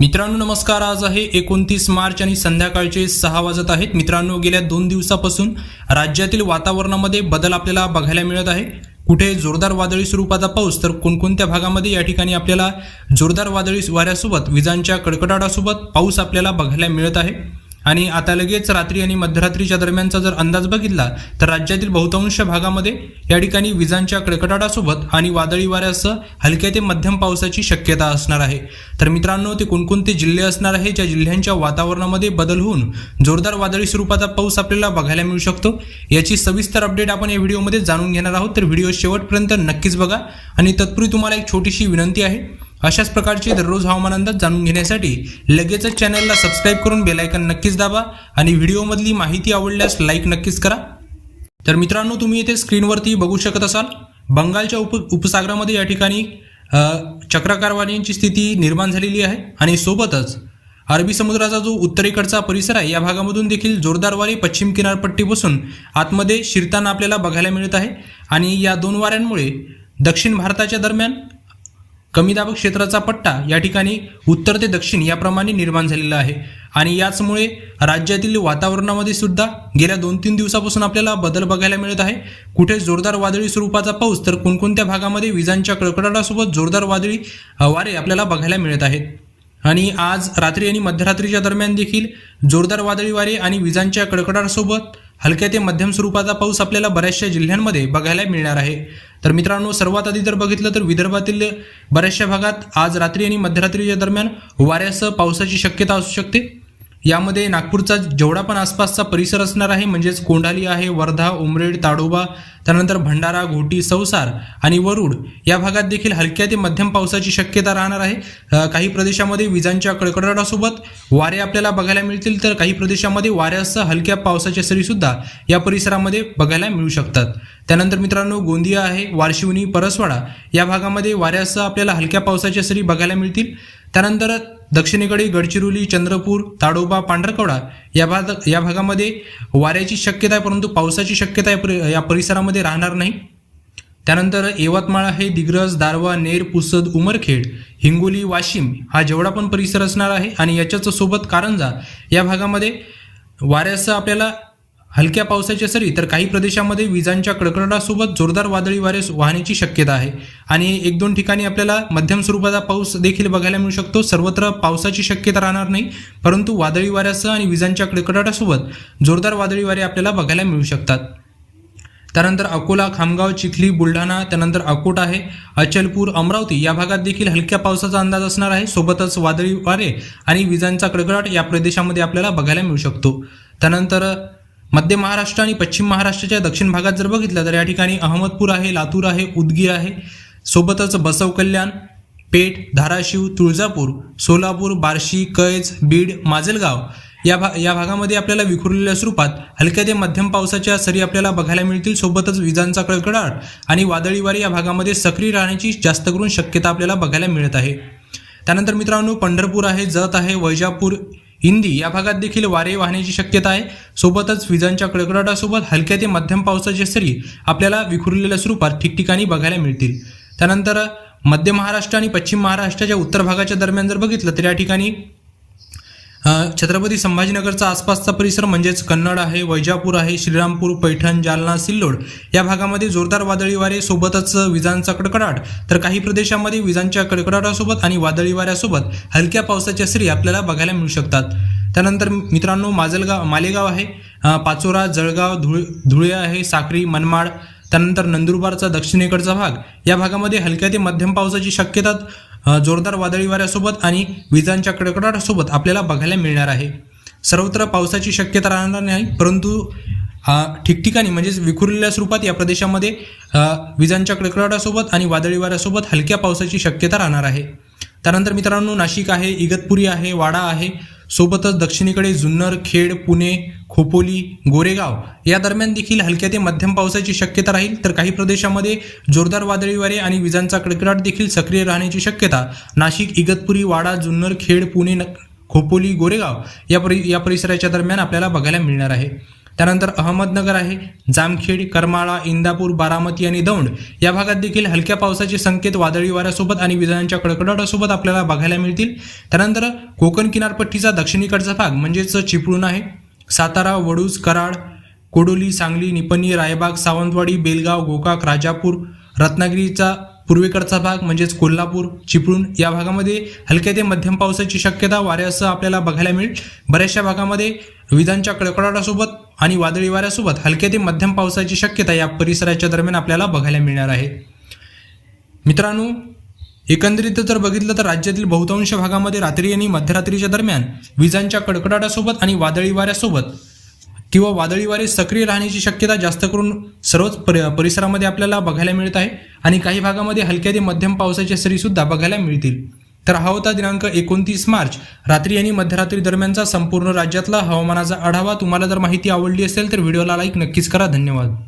मित्रांनो नमस्कार. आज आहे एकोणतीस मार्च आणि संध्याकाळचे सहा वाजत आहेत. मित्रांनो गेल्या दोन दिवसापासून राज्यातील वातावरणामध्ये बदल आपल्याला बघायला मिळत आहे. कुठे जोरदार वादळी स्वरूपाचा पाऊस तर कोणकोणत्या भागामध्ये या ठिकाणी आपल्याला जोरदार वादळी वाऱ्यासोबत विजांच्या कडकडाटासोबत पाऊस आपल्याला बघायला मिळत आहे. आणि आता लगेच रात्री आणि मध्यरात्रीच्या दरम्यानचा जर अंदाज बघितला तर राज्यातील बहुतांश भागामध्ये या ठिकाणी विजांच्या कडकडाटासोबत आणि वादळी वाऱ्यासह हलक्या ते मध्यम पावसाची शक्यता असणार आहे. तर मित्रांनो ते कोणकोणते जिल्हे असणार आहे ज्या जिल्ह्यांच्या वातावरणामध्ये बदल होऊन जोरदार वादळी स्वरूपाचा पाऊस आपल्याला बघायला मिळू शकतो? याची सविस्तर अपडेट आपण या व्हिडिओमध्ये जाणून घेणार आहोत. तर व्हिडिओ शेवटपर्यंत नक्कीच बघा. आणि तत्पूर्वी तुम्हाला एक छोटीशी विनंती आहे. अशाच प्रकारचे दररोज हवामान अंदाज जाणून घेण्यासाठी लगेचच चॅनलला सबस्क्राईब करून बेलायकन नक्कीच दाबा आणि व्हिडिओमधली माहिती आवडल्यास लाईक नक्कीच करा. तर मित्रांनो तुम्ही इथे स्क्रीनवरती बघू शकत असाल बंगालच्या उप उपसागरामध्ये या ठिकाणी अ, चक्राकार वाऱ्यांची स्थिती निर्माण झालेली आहे आणि सोबतच अरबी समुद्राचा जो उत्तरेकडचा परिसर आहे या भागामधून देखील जोरदार वारे पश्चिम किनारपट्टीपासून आतमध्ये शिरताना आपल्याला बघायला मिळत आहे. आणि या दोन वाऱ्यांमुळे दक्षिण भारताच्या दरम्यान कमी दाब क्षेत्राचा पट्टा या ठिकाणी उत्तर ते दक्षिण याप्रमाणे निर्माण झालेला आहे. आणि याचमुळे राज्यातील वातावरणामध्ये सुद्धा गेल्या दोन तीन दिवसापासून आपल्याला बदल बघायला मिळत आहे. कुठे जोरदार वादळी स्वरूपाचा पाऊस तर कोणकोणत्या भागामध्ये विजांच्या कडकडाटासोबत जोरदार वादळी वारे आपल्याला बघायला मिळत आहेत. आणि आज रात्री आणि मध्यरात्रीच्या दरम्यान देखील जोरदार वादळी वारे आणि विजांच्या कडकडाटासोबत हलक्या ते मध्यम स्वरूपाचा पाऊस आपल्याला बऱ्याचशा जिल्ह्यांमध्ये बघायला मिळणार आहे. तर मित्रांनो सर्वात आधी जर बघितलं तर विदर्भातील बऱ्याचशा भागात आज रात्री आणि मध्यरात्रीच्या दरम्यान वाऱ्यासह पावसाची शक्यता असू शकते. यामध्ये नागपूरचा जेवढा पण आसपासचा परिसर असणार आहे म्हणजेच कोंढाली आहे वर्धा उमरेड ताडोबा त्यानंतर भंडारा घोटी संसार आणि वरुड या भागात देखील हलक्या ते मध्यम पावसाची शक्यता राहणार आहे. काही प्रदेशामध्ये विजांच्या कडकडाटासोबत वारे आपल्याला बघायला मिळतील तर काही प्रदेशामध्ये वाऱ्यासह हलक्या पावसाच्या सरीसुद्धा या परिसरामध्ये बघायला मिळू शकतात. त्यानंतर मित्रांनो गोंदिया आहे वारशिवनी परसवाडा या भागामध्ये वाऱ्यासह आपल्याला हलक्या पावसाच्या सरी बघायला मिळतील. त्यानंतर दक्षिणेकडे गडचिरोली चंद्रपूर ताडोबा पांढरकवडा या भाग या भागामध्ये वाऱ्याची शक्यता आहे परंतु पावसाची शक्यता या या परिसरामध्ये राहणार नाही. त्यानंतर यवतमाळ आहे दिग्रस दारवा नेर पुसद उमरखेड हिंगोली वाशिम हा जेवढा पण परिसर असणार आहे आणि याच्याच सोबत कारंजा या भागामध्ये वाऱ्याचं आपल्याला हलक्या पावसाच्या सरी तर काही प्रदेशामध्ये विजांच्या कडकडाटासोबत जोरदार वादळी वारे वाहण्याची शक्यता आहे. आणि एक दोन ठिकाणी आपल्याला मध्यम स्वरूपाचा पाऊस देखील बघायला मिळू शकतो. सर्वत्र पावसाची शक्यता राहणार नाही परंतु वादळी वाऱ्यासह आणि विजांच्या कडकडाटासोबत जोरदार वादळी वारे आपल्याला बघायला मिळू शकतात. त्यानंतर अकोला खामगाव चिखली बुलढाणा त्यानंतर अकोट आहे. अचलपूर अमरावती या भागात देखील हलक्या पावसाचा अंदाज असणार आहे. सोबतच वादळी वारे आणि विजांचा कडकडाट या प्रदेशामध्ये आपल्याला बघायला मिळू शकतो. त्यानंतर मध्य महाराष्ट्र आणि पश्चिम महाराष्ट्राच्या दक्षिण भागात जर बघितलं तर या ठिकाणी अहमदपूर आहे लातूर आहे उदगीर आहे. सोबतच बसव कल्याण पेठ धाराशिव तुळजापूर सोलापूर बार्शी कैज बीड माजलगाव या भा या भागामध्ये आपल्याला विखुरलेल्या स्वरूपात हलक्या ते मध्यम पावसाच्या सरी आपल्याला बघायला मिळतील. सोबतच विजांचा कडकडाट आणि वादळी वारी या भागामध्ये सक्रिय राहण्याची जास्त करून शक्यता आपल्याला बघायला मिळत आहे. त्यानंतर मित्रांनो पंढरपूर आहे जत आहे वैजापूर हिंदी या भागात देखील वारे वाहण्याची शक्यता आहे. सोबतच विजांच्या कडकडाटासोबत हलक्या ते मध्यम पावसाच्या सरी आपल्याला विखुरलेल्या स्वरूपात ठिकठिकाणी बघायला मिळतील. त्यानंतर मध्य महाराष्ट्र आणि पश्चिम महाराष्ट्राच्या उत्तर भागाच्या दरम्यान जर बघितलं तर या ठिकाणी छत्रपती संभाजीनगरचा आसपासचा परिसर म्हणजेच कन्नड आहे वैजापूर आहे श्रीरामपूर पैठण जालना सिल्लोड. या भागामध्ये जोरदार वादळी वारे सोबतच विजांचा कडकडाट. तर काही प्रदेशामध्ये विजांच्या कडकडाटासोबत आणि वादळी वाऱ्यासोबत हलक्या पावसाच्या सरी आपल्याला बघायला मिळू शकतात. त्यानंतर मित्रांनो माजलगाव मालेगाव आहे. पाचोरा जळगाव धुळ धुळे आहे साक्री मनमाड. त्यानंतर नंदुरबारचा दक्षिणेकडचा भाग. या भागामध्ये हलक्या ते मध्यम पावसाची शक्यता जोरदार वादळी वाऱ्यासोबत आणि विजांच्या कडकडाटासोबत आपल्याला बघायला मिळणार आहे. सर्वत्र पावसाची शक्यता राहणार नाही परंतु ठिकठिकाणी म्हणजेच विखुरलेल्या स्वरूपात या प्रदेशामध्ये विजांच्या कडकडाटासोबत आणि वादळी वाऱ्यासोबत हलक्या पावसाची शक्यता राहणार आहे. त्यानंतर मित्रांनो नाशिक आहे इगतपुरी आहे वाडा आहे सोबतच दक्षिणेकडे जुन्नर खेड पुणे खोपोली गोरेगाव या दरम्यान देखील हलक्या ते मध्यम पावसाची शक्यता राहील. तर काही प्रदेशामध्ये जोरदार वादळी वारे आणि विजांचा कडकडाट देखील सक्रिय राहण्याची शक्यता. नाशिक इगतपुरी वाडा जुन्नर खेड पुणे न- खोपोली गोरेगाव या परि या परिसराच्या दरम्यान आपल्याला बघायला मिळणार आहे. त्यानंतर अहमदनगर आहे जामखेड करमाळा इंदापूर बारामती आणि दौंड. या भागात देखील हलक्या पावसाचे संकेत वादळी वाऱ्यासोबत आणि विजांच्या कडकडाटासोबत आपल्याला बघायला मिळतील. त्यानंतर कोकण किनारपट्टीचा दक्षिणेकडचा भाग म्हणजेच चिपळूण आहे. सातारा वडूज कराड कोडोली सांगली निपणी रायबाग सावंतवाडी बेलगाव गोकाक राजापूर रत्नागिरीचा पूर्वेकडचा भाग म्हणजेच कोल्हापूर चिपळूण या भागामध्ये हलक्या ते मध्यम पावसाची शक्यता वाऱ्यासह आपल्याला बघायला मिळेल. बऱ्याचशा भागामध्ये विजांच्या कडकडाटासोबत आणि वादळी वाऱ्यासोबत हलक्या ते मध्यम पावसाची शक्यता या परिसराच्या दरम्यान आपल्याला बघायला मिळणार आहे. मित्रांनो एकंदरीत जर बघितलं तर राज्यातील बहुतांश भागामध्ये रात्री आणि मध्यरात्रीच्या दरम्यान विजांच्या कडकडाटासोबत आणि वादळी वाऱ्यासोबत किंवा वादळी वारे सक्रिय राहण्याची शक्यता जास्त करून सर्वच परिसरामध्ये आपल्याला बघायला मिळत आहे. आणि काही भागामध्ये हलक्या ते मध्यम पावसाच्या सरीसुद्धा बघायला मिळतील. तर हा होता दिनांक एकोणतीस मार्च. रात्री आणि मध्यरात्री दरम्यानचा संपूर्ण राज्यातला हवामानाचा आढावा. तुम्हाला जर माहिती आवडली असेल तर व्हिडिओला लाईक नक्कीच करा. धन्यवाद.